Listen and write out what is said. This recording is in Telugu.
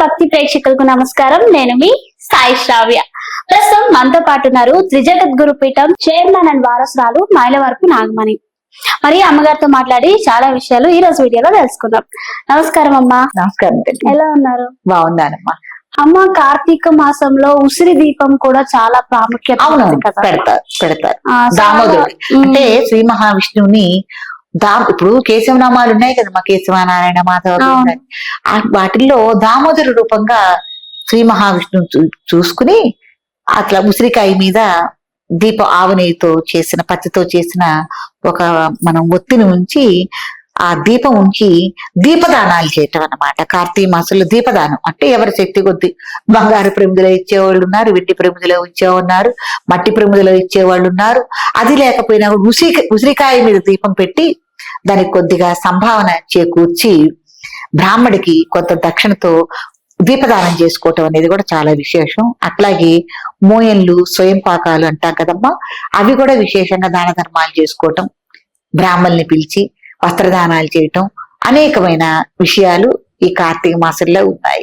భక్తి ప్రేక్షకులకు నమస్కారం. నేను మీ సాయి శ్రావ్య. ప్రస్తుతం మనతో పాటు ఉన్నారు త్రిజగద్గురు పీఠం చైర్మన్ అండ్ వారసురాలు మైలవరపు నాగమణి. మరి అమ్మగారితో మాట్లాడి చాలా విషయాలు ఈ రోజు వీడియోలో తెలుసుకుందాం. నమస్కారం అమ్మా. నమస్కారం ఎలా ఉన్నారు? బాగున్నానమ్మా. అమ్మ కార్తీక మాసంలో ఉసిరి దీపం కూడా చాలా ప్రాముఖ్యత పెడతారు పెడతారు. దామోదరుడు. అంటే శ్రీ మహావిష్ణువుని దా ఇప్పుడు కేశవనామాలు ఉన్నాయి కదా మా కేశవనారాయణ మాధవ అవును. ఉన్నాయి. ఆ వాటిల్లో దామోదరు రూపంగా శ్రీ మహావిష్ణువు చూ- చూసుకుని అట్లా ఉసిరికాయ మీద దీప ఆవు నెయ్యితో చేసిన పత్తితో చేసిన ఒక మనం ఒత్తిని ఉంచి ఆ దీపం ఉంచి దీపదానాలు చేయటం అన్నమాట. కార్తీక మాసంలో దీపదానం. అంటే ఎవరి శక్తి కొద్ది. బంగారు ప్రముదలో ఇచ్చేవాళ్ళు ఉన్నారు వెండి ప్రముదలో ఇచ్చేవాళ్ళు ఉన్నారు మట్టి ప్రమిదలో ఇచ్చేవాళ్ళు ఉన్నారు. అది లేకపోయినా ఉసి ఉసిరి ఉసిరికాయ మీద దీపం పెట్టి దానికి కొద్దిగా సంభావన చేకూర్చి బ్రాహ్మడికి కొంత దక్షిణతో దీపదానం చేసుకోవటం అనేది కూడా చాలా విశేషం. అట్లాగే మోయన్లు స్వయం పాకాలు అంటాం కదమ్మా. అవి కూడా విశేషంగా దాన ధర్మాలు చేసుకోవటం. బ్రాహ్మల్ని పిలిచి వస్త్రదానాలు చేయటం అనేకమైన విషయాలు ఈ కార్తీక మాసంలో ఉన్నాయి.